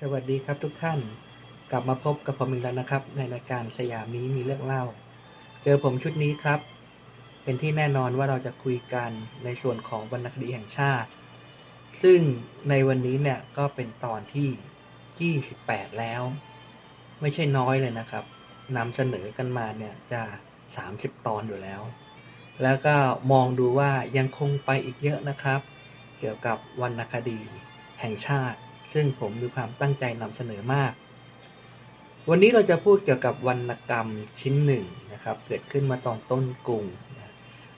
สวัสดีครับทุกท่านกลับมาพบกับผมอีกแล้วนะครับ ในรายการสยามนี้มีเรื่องเล่า เจอผมชุดนี้ครับ เป็นที่แน่นอนว่าเราจะคุยกันในส่วนของวรรณคดีแห่งชาติ ซึ่งในวันนี้เนี่ยก็เป็นตอนที่ 28 แล้ว ไม่ใช่น้อยเลยนะครับนำเสนอกันมาเนี่ยจะ 30 ตอนอยู่แล้ว แล้วก็มองดูว่ายังคงไปอีกเยอะนะครับ เกี่ยวกับวรรณคดีแห่งชาติ ซึ่งผมมีความตั้งใจนำเสนอมาก วันนี้เราจะพูดเกี่ยวกับวรรณกรรมชิ้นหนึ่งนะครับ เกิดขึ้นมาตอนต้นกรุงนะ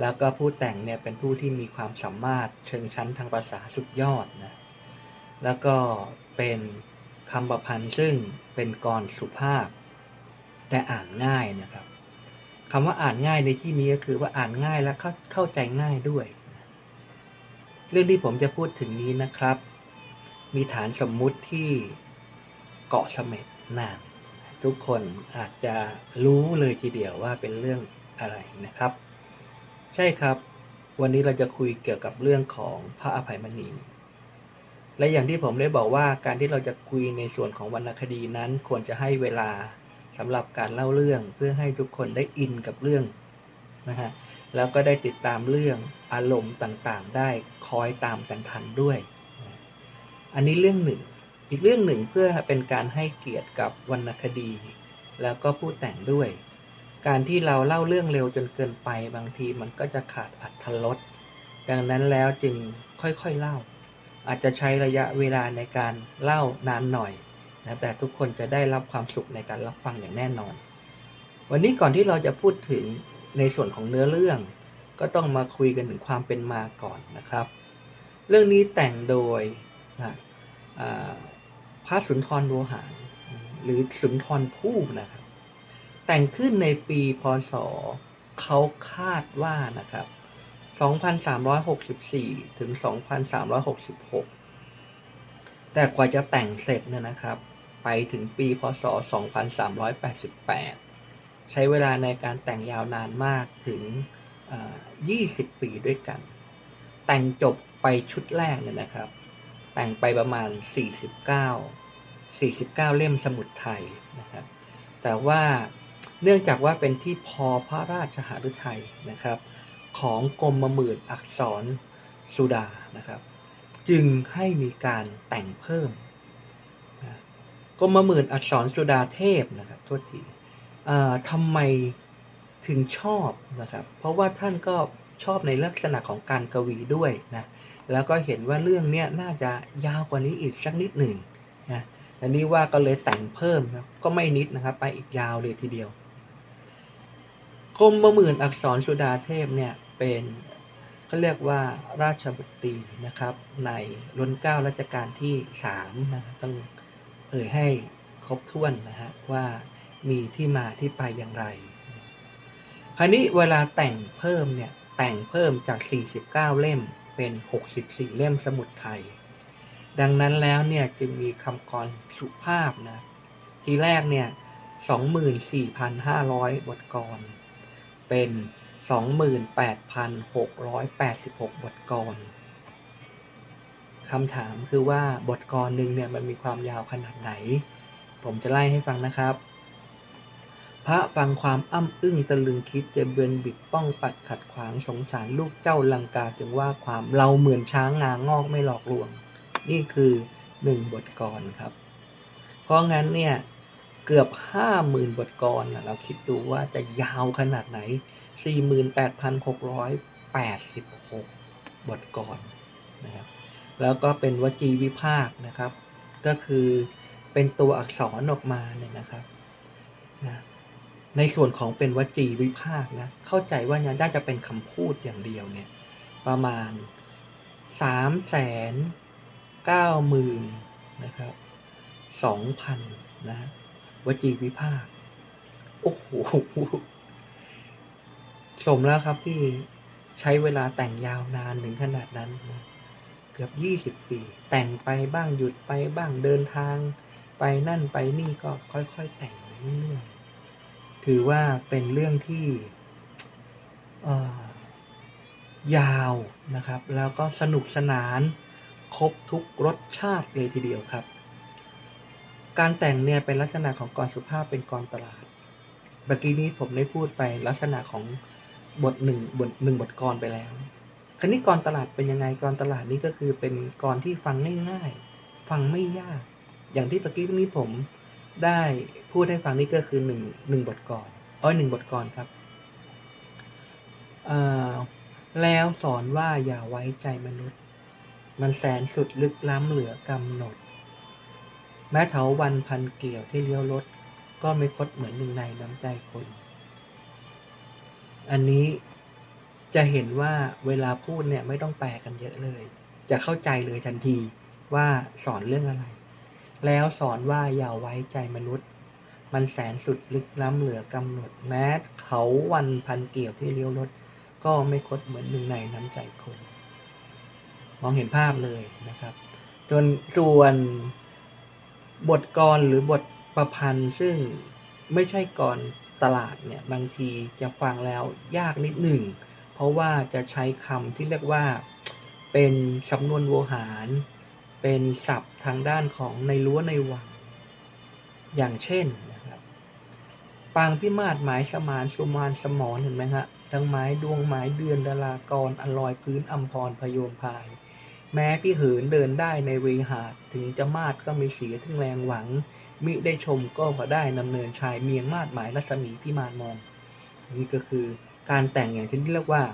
แล้วก็ผู้แต่งเนี่ยเป็นผู้ที่มีความสามารถเชิงชั้นทางภาษาสุดยอดนะแล้วก็เป็นคำประพันธ์ซึ่งเป็นกรสุภาพ แต่อ่านง่ายนะครับคำว่าอ่านง่ายในที่นี้ก็คือว่าอ่านง่ายและเข้าเข้าใจง่ายด้วย เรื่องที่ผมจะพูดถึงนี้นะครับ มีฐานสมมุติที่เกาะเสม็ดนานทุกคนอาจจะรู้เลยทีเดียวว่าเป็นเรื่องอะไรนะครับ ใช่ครับ วันนี้เราจะคุยเกี่ยวกับเรื่องของพระอภัยมณี และอย่างที่ผมได้บอกว่าการที่เราจะคุยในส่วนของวรรณคดีนั้น ควรจะให้เวลาสำหรับการเล่าเรื่องเพื่อให้ทุกคนได้อินกับเรื่องนะฮะแล้วก็ได้ติดตามเรื่องอารมณ์ต่างๆ ได้คอยตามกันทันด้วย อันนี้เรื่องหนึ่ง อีกเรื่องหนึ่งเพื่อเป็นการให้เกียรติกับวรรณคดี แล้วก็ผู้แต่งด้วย การที่เราเล่าเรื่องเร็วจนเกินไปบางทีมันก็จะขาดอัธรสดังนั้นแล้วจึงค่อยๆเล่า อาจจะใช้ระยะเวลาในการเล่านานหน่อยนะแต่ทุกคนจะได้รับความสุขในการรับฟังอย่างแน่นอน วันนี้ก่อนที่เราจะพูดถึงในส่วนของเนื้อเรื่อง ก็ต้องมาคุยกันถึงความเป็นมาก่อนนะครับ เรื่องนี้แต่งโดย นะพระสุนทรโวหาร หรือสุนทรภู่นะครับ แต่งขึ้นในปีพศเขาคาดว่านะครับ 2364 ถึง 2366 แต่กว่าจะแต่งเสร็จเนี่ยนะครับ ไปถึงปีพศ 2388 ใช้เวลาในการแต่งยาวนานมากถึง 20 ปีด้วยกัน แต่งจบไปชุดแรกเนี่ยนะครับ แต่งไปประมาณ 49 49 เล่มสมุดไทยนะครับ แต่ว่าเนื่องจากว่าเป็นที่พอพระราชหฤทัยนะครับ ของกรมหมื่นอักษรสุดานะครับ จึงให้มีการแต่งเพิ่มนะกรมหมื่นอักษรสุดาเทพนะครับโทษทีทำไมถึงชอบนะครับ เพราะว่าท่านก็ชอบในลักษณะของการกวีด้วยนะ แล้วก็เห็นว่าเรื่องเนี้ยน่าจะยาวกว่านี้อีกสักนิดหนึ่งนะแต่นี่ว่าก็เลยแต่งเพิ่มนะก็ไม่นิดนะครับ ไปอีกยาวเลยทีเดียวกรมประมื่นอักษรสุดาเทพเนี่ยเป็นเขาเรียกว่าราชบุตรีนะครับ ในรันเก้ารัชกาลที่สามนะต้องเอ่ยให้ครบถ้วนนะฮะว่ามีที่มาที่ไปอย่างไร คราวนี้เวลาแต่งเพิ่มเนี่ยแต่งเพิ่มจาก 49 เล่ม เป็น64เล่มสมุดไทย ดังนั้นแล้วเนี่ยจึงมีคำกรสุภาพนะทีแรกเนี่ย24,500บทกร เป็น28,686บทกรคำถามคือว่าบทกรหนึ่งเนี่ยมันมีความยาวขนาดไหน ผมจะไล่ให้ฟังนะครับ พระฟังความอ้ำอึ้งตะลึงคิดจะเบือนบิดป้องปัดขัดขวางสงสารลูกเจ้าลังกาจึงว่าความเราเหมือนช้างงางอกไม่หลอกลวง นี่คือหนึ่งบทกรครับ เพราะงั้นเนี่ยเกือบห้าหมื่นบทกรเราคิดดูว่าจะยาวขนาดไหน48,686บทกรนะครับ แล้วก็เป็นวจีวิภาคนะครับ ก็คือเป็นตัวอักษรออกมาเนี่ยนะครับนะ ในส่วนของเป็นวจีวิภาคนะเข้าใจว่าเนี่ยน่าจะเป็นคำพูดอย่างเดียวเนี่ยประมาณสามแสนเก้าหมื่นนะครับสองพันนะวจีวิภาค โอ้โหสมแล้วครับที่ใช้เวลาแต่งยาวนานถึงขนาดนั้นนะเกือบยี่สิบปี แต่งไปบ้างหยุดไปบ้างเดินทาง ไปนั่นไปนี่ก็ค่อยๆแต่งไปเรื่อย ถือว่าเป็นเรื่องที่ยาวนะครับ แล้วก็สนุกสนาน ครบทุกรสชาติเลยทีเดียวครับ การแต่งเนี่ยเป็นลักษณะของกรสุภาพเป็นกรตลาดเมื่อกี้นี้ผมได้พูดไปลักษณะของบทหนึ่งบทหนึ่งบทกรไปแล้วคราวนี้กรตลาดเป็นยังไงกรตลาดนี่ก็คือเป็นกรที่ฟังง่ายๆ ฟังไม่ยาก อย่างที่เมื่อกี้นี้ผม ได้พูดให้ฟังนี่ก็คือหนึ่งหนึ่งบทกรอ้อยหนึ่งบทกรครับอ่าแล้วสอนว่าอย่าไว้ใจมนุษย์ มันแสนสุดลึกล้ำเหลือกำหนด แม้เถาวันพันเกี่ยวที่เลี้ยวรถ ก็ไม่คดเหมือนหนึ่งในน้ำใจคน อันนี้จะเห็นว่าเวลาพูดเนี่ยไม่ต้องแปลกันเยอะเลย จะเข้าใจเลยทันทีว่าสอนเรื่องอะไร แล้วสอนว่าอย่าไว้ใจมนุษย์ มันแสนสุดลึกล้ำเหลือกำหนด แม้เขาวันพันเกี่ยวที่เลี้ยวรถ ก็ไม่คดเหมือนหนึ่งในน้ำใจคน มองเห็นภาพเลยนะครับ จนส่วนบทกรหรือบทประพันธ์ซึ่งไม่ใช่กรตลาดเนี่ยบางทีจะฟังแล้วยากนิดหนึ่ง เพราะว่าจะใช้คำที่เรียกว่าเป็นสำนวนโวหาร เป็นศัพท์ทางด้านของในรั้วในวัง อย่างเช่นนะครับ ปางพิมาศหมายสมานสุมานสมรเห็นไหมฮะทั้งไม้ดวงไม้เดือนดารากรอลอยพื้นอัมพรพยมพาย แม้พี่เหินเดินได้ในเวหาดถึงจะมาดก็ไม่เสียถึงแรงหวัง มิได้ชมก็พอได้นำเนินชายเมียงมาดหมายรัศมีพี่มานมองนี่ก็คือการแต่งอย่างที่เรียกว่า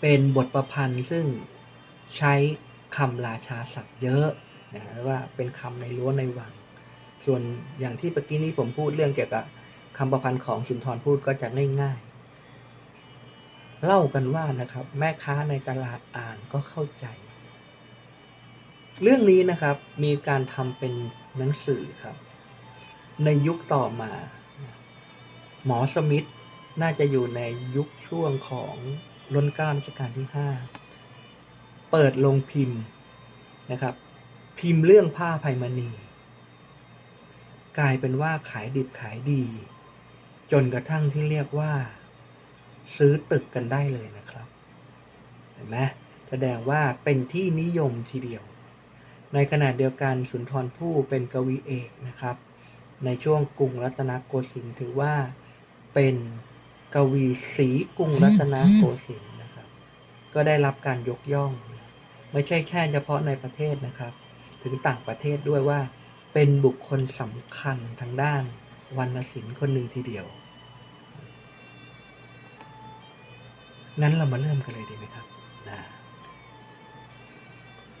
เป็นบทประพันธ์ซึ่งใช้ คำราชาศัพท์เยอะนะแล้วว่าเป็นคำในรั้วในวัง ส่วนอย่างที่เมื่อกี้นี้ผมพูดเรื่องเกี่ยวกับคำประพันธ์ของสุนทรพูดก็จะง่ายๆ เล่ากันว่านะครับ แม่ค้าในตลาดอ่านก็เข้าใจ เรื่องนี้นะครับมีการทำเป็นหนังสือครับ ในยุคต่อมา หมอสมิธน่าจะอยู่ในยุคช่วงของรัชการัชกาลที่ห้า เปิดลงพิมพ์นะครับ พิมพ์เรื่องผ้าไพมณี กลายเป็นว่าขายดิบขายดี จนกระทั่งที่เรียกว่า ซื้อตึกกันได้เลยนะครับเห็นไหมแสดงว่าเป็นที่นิยมทีเดียว ในขณะเดียวกันสุนทรภู่เป็นกวีเอกนะครับ ในช่วงกรุงรัตนโกสินทร์ถือว่าเป็นกวีสีกรุงรัตนโกสินทร์นะครับ ก็ได้รับการยกย่อง ไม่ใช่แค่เฉพาะในประเทศนะครับ ถึงต่างประเทศด้วยว่า เป็นบุคคลสำคัญทางด้านวรรณศิลป์คนหนึ่งทีเดียว งั้นเรามาเริ่มกันเลยดีไหมครับนะ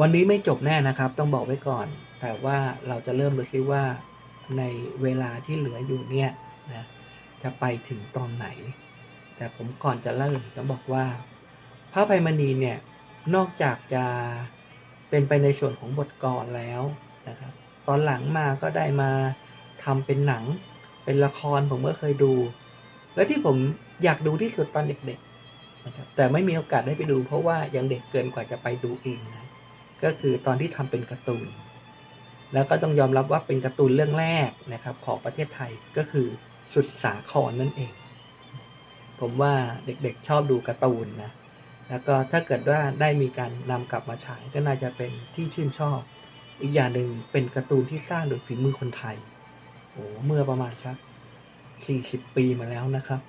วันนี้ไม่จบแน่นะครับ ต้องบอกไว้ก่อน แต่ว่าเราจะเริ่มดูซิว่าในเวลาที่เหลืออยู่เนี่ยนะจะไปถึงตอนไหน แต่ผมก่อนจะเริ่มต้องบอกว่า พระไพมณีเนี่ย นอกจากจะเป็นไปในส่วนของบทกรแล้วนะครับ ตอนหลังมาก็ได้มาทำเป็นหนัง เป็นละครผมก็เคยดู และที่ผมอยากดูที่สุดตอนเด็กๆนะครับแต่ไม่มีโอกาสได้ไปดู เพราะว่ายังเด็กเกินกว่าจะไปดูเองนะก็คือตอนที่ทำเป็นการ์ตูน แล้วก็ต้องยอมรับว่าเป็นการ์ตูนเรื่องแรกนะครับของประเทศไทยก็คือสุดสาครนั่นเอง ผมว่าเด็กๆชอบดูการ์ตูนนะ แล้วก็ถ้าเกิดว่าได้มีการนำกลับมาฉายก็น่าจะเป็นที่ชื่นชอบ อีกอย่างหนึ่งเป็นการ์ตูนที่สร้างโดยฝีมือคนไทยโอ้เมื่อประมาณสักสี่สิบปีมาแล้วนะครับ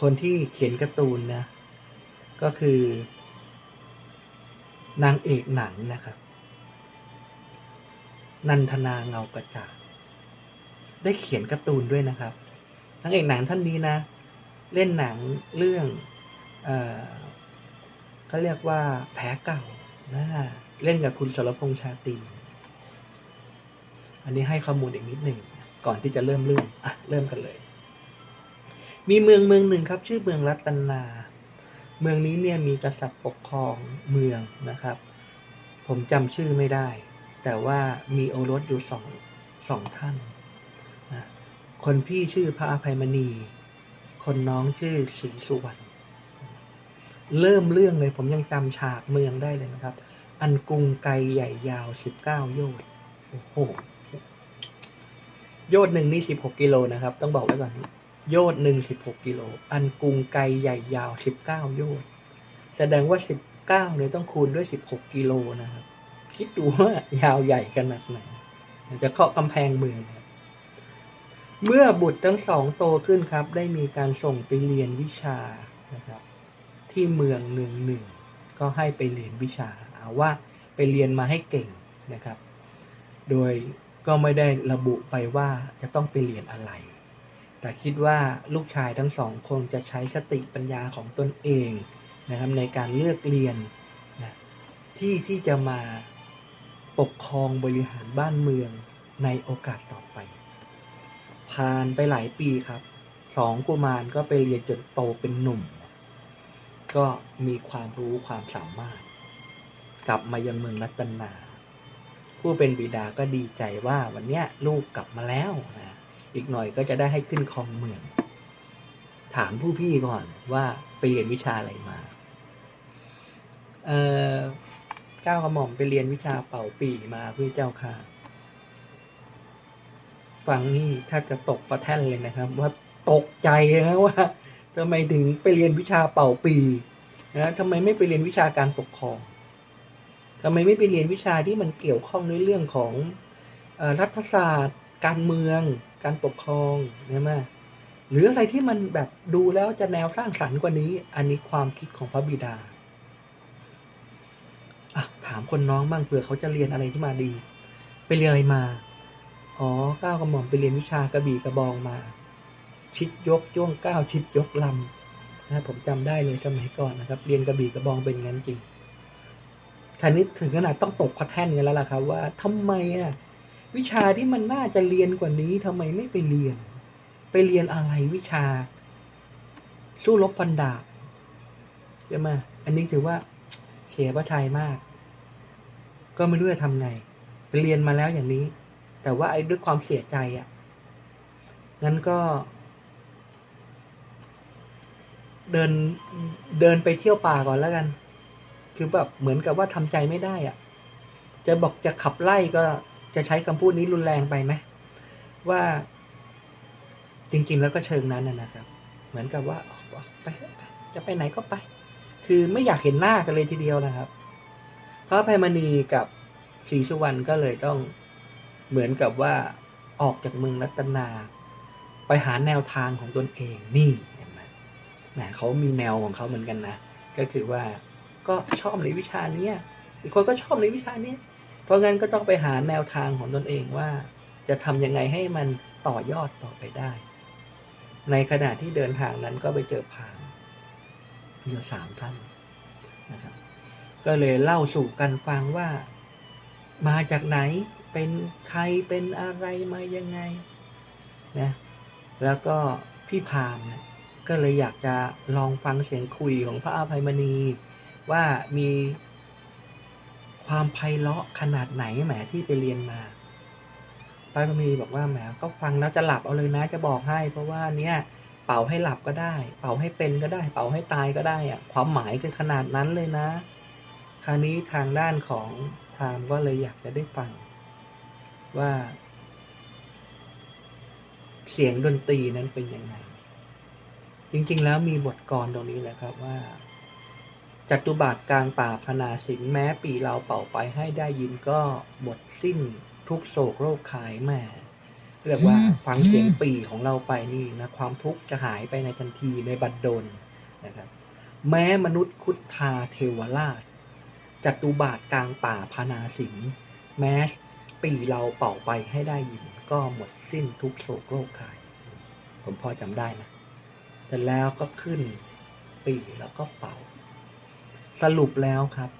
คนที่เขียนการ์ตูนนะก็คือนางเอกหนังนะครับ นันทนาเงากระจ่างได้เขียนการ์ตูนด้วยนะครับนางเอกหนังท่านนี้นะ เล่นหนังเรื่อง เออเขาเรียกว่าแผลเก่านะเล่นกับคุณสรพงษ์ชาตรีอันนี้ให้ข้อมูลอีกนิดหนึ่งก่อนที่จะเริ่มเรื่องอะเริ่มกันเลย มีเมืองเมืองหนึ่งครับ ชื่อเมืองรัตนา เมืองนี้เนี่ยมีกษัตริย์ปกครองเมืองนะครับ ผมจำชื่อไม่ได้ แต่ว่ามีโอรสอยู่สองสองท่านคนพี่ชื่อพระอภัยมณี คนน้องชื่อศรีสุวรรณ เริ่มเรื่องเลยผมยังจำฉากเมืองได้เลยนะครับ อันกรุงไกรใหญ่ยาวสิบเก้าโยชน์โอ้โหโยชน์หนึ่งนี่สิบหกกิโลนะครับ ต้องบอกไว้ก่อนโยชน์หนึ่งสิบหกกิโลอันกรุงไกรใหญ่ยาวสิบเก้าโยชน์แสดงว่าสิบเก้าเนี่ยต้องคูณด้วยสิบหกกิโลนะครับ คิดดูว่ายาวใหญ่ขนาดไหนจะเคาะกำแพงเมืองเมื่อบุตรทั้งสองโตขึ้นครับ ได้มีการส่งไปเรียนวิชานะครับ ที่เมืองหนึ่งหนึ่งก็ให้ไปเรียนวิชาเอาว่าไปเรียนมาให้เก่งนะครับ โดยก็ไม่ได้ระบุไปว่าจะต้องไปเรียนอะไร แต่คิดว่าลูกชายทั้งสองคงจะใช้สติปัญญาของตนเองนะครับในการเลือกเรียนนะที่ที่จะมาปกครองบริหารบ้านเมืองในโอกาสต่อไป ผ่านไปหลายปีครับสองกุมารก็ไปเรียนจนโตเป็นหนุ่ม ก็มีความรู้ความสามารถ กลับมายังเมืองรัตนา ผู้เป็นบิดาก็ดีใจว่าวันเนี้ยลูกกลับมาแล้วนะอีกหน่อยก็จะได้ให้ขึ้นคองเมือง ถามผู้พี่ก่อนว่าไปเรียนวิชาอะไรมา เอ่อเจ้าวกระหม่อมไปเรียนวิชาเป่าปี่มาเพื่อเจ้าค่ะฟังนี่แทบจะตกประแท่นเลยนะครับ ว่าตกใจนะว่า ทำไมถึงไปเรียนวิชาเป่าปีนะทำไมไม่ไปเรียนวิชาการปกครองทำไมไม่ไปเรียนวิชาที่มันเกี่ยวข้องในเรื่องของอรัฐศาสตร์ การเมือง การปกครองใช่ไหมหรืออะไรที่มันแบบดูแล้วจะแนวสร้างสรรค์กว่านี้ อันนี้ความคิดของพระบิดาถามคนน้องบ้างเผื่อเขาจะเรียนอะไรที่มาดี ไปเรียนอะไรมา อ๋อก้าวกระหม่อมไปเรียนวิชากระบี่กระบองมา ชิดยกย่วงก้าวชิดยกลำนะผมจำได้เลยสมัยก่อนนะครับ เรียนกระบี่กระบองเป็นงั้นจริงคราวนี้ถึงขนาดต้องตกกระแท่นกันแล้วล่ะครับ ว่าทำไมอะวิชาที่มันน่าจะเรียนกว่านี้ทำไมไม่ไปเรียน ไปเรียนอะไรวิชา สู้รบฟันดาบใช่ไหมอันนี้ถือว่าเสียพระทัยมาก ก็ไม่รู้จะทำไง ไปเรียนมาแล้วอย่างนี้ แต่ว่าไอ้ด้วยความเสียใจอะงั้นก็ เดินเดินไปเที่ยวป่าก่อนแล้วกัน คือแบบเหมือนกับว่าทำใจไม่ได้อะจะบอกจะขับไล่ก็จะใช้คำพูดนี้รุนแรงไปไหมว่าจริง ๆ แล้วก็เชิงนั้นนะครับ เหมือนกับว่าไปจะไปไหนก็ไป คือไม่อยากเห็นหน้ากันเลยทีเดียวนะครับ พระอภัยมณีกับศรีสุวรรณก็เลยต้องเหมือนกับว่าออกจากเมืองรัตนา ไปหาแนวทางของตนเองนี่ นไหมแหมเขามีแนวของเขาเหมือนกันนะ ก็คือว่าก็ชอบในวิชาเนี้ยอีกคนก็ชอบในวิชานี้ เพราะงั้นก็ต้องไปหาแนวทางของตนเองว่า จะทำยังไงให้มันต่อยอดต่อไปได้ ในขณะที่เดินทางนั้นก็ไปเจอพราหมอยู่สามท่านนะครับก็เลยเล่าสู่กันฟังว่ามาจากไหนเป็นใครเป็นอะไรมายังไงนะแล้วก็พี่พามนะ ก็เลยอยากจะลองฟังเสียงคุยของพระอาภัยมณี ว่ามีความไพเราะขนาดไหนแหมที่ไปเรียนมาพระอาภัยมณีบอกว่าแหมก็ฟังแล้วจะหลับเอาเลยนะจะบอกให้ เพราะว่าเนี้ยเป่าให้หลับก็ได้ เป่าให้เป็นก็ได้ เป่าให้ตายก็ได้อะความหมายคือขนาดนั้นเลยนะ คราวนี้ทางด้านของพรามก็เลยอยากจะได้ฟังว่า เสียงดนตรีนั้นเป็นยังไง จริง ๆ แล้วมีบทกรตรงนี้แหละครับว่าจัตุบาทกลางป่าพนาสิงแม้ปีเราเป่าไปให้ได้ยินก็หมดสิ้นทุกโศกโรคขายแม่เรียกว่าฟังเสียงปีของเราไปนี่นะความทุกข์จะหายไปในทันทีในบัดดลนะครับ แม้มนุษย์คุดทาเทวราชจัตุบาทกลางป่าพนาสิงแม้ปีเราเป่าไปให้ได้ยินก็หมดสิ้นทุกโศกโรคขาย ผมพอจำได้นะ แต่แล้วก็ขึ้นปีแล้วก็เป่า สรุปแล้วครับ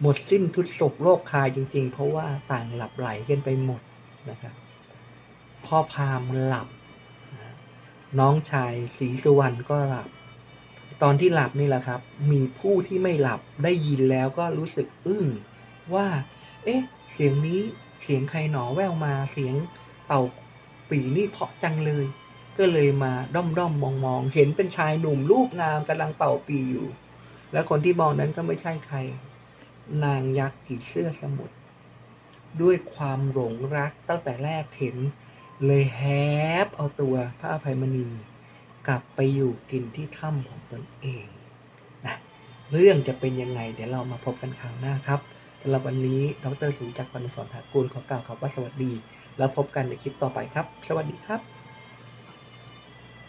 หมดสิ้นทุศกโรคคายจริง ๆ เพราะว่าต่างหลับไหลกันไปหมดนะครับพ่อพามหลับ น้องชายศรีสุวรรณก็หลับ ตอนที่หลับนี่แหละครับ มีผู้ที่ไม่หลับได้ยินแล้วก็รู้สึกอึ้งว่า เอ๊ะ เสียงนี้เสียงใครหนอแววมาเสียงเป่าปีนี่เพาะจังเลย ก็เลยมาด้อมด้อมมองมองเห็นเป็นชายหนุ่มรูปงามกำลังเป่าปีอยู่ แล้วคนที่มองนั้นก็ไม่ใช่ใคร นางยักษ์ผีเสื้อสมุทรด้วยความหลงรักตั้งแต่แรกเห็น เลยแฮปเอาตัวพระอภัยมณี กลับไปอยู่กินที่ถ้ำของตนเองนะเรื่องจะเป็นยังไง เดี๋ยวเรามาพบกันคราวหน้าครับสำหรับวันนี้ดรสุจักรพันธ์สอนถากูลขอกล่าวคำว่าสวัสดี แล้วพบกันในคลิปต่อไปครับ สวัสดีครับ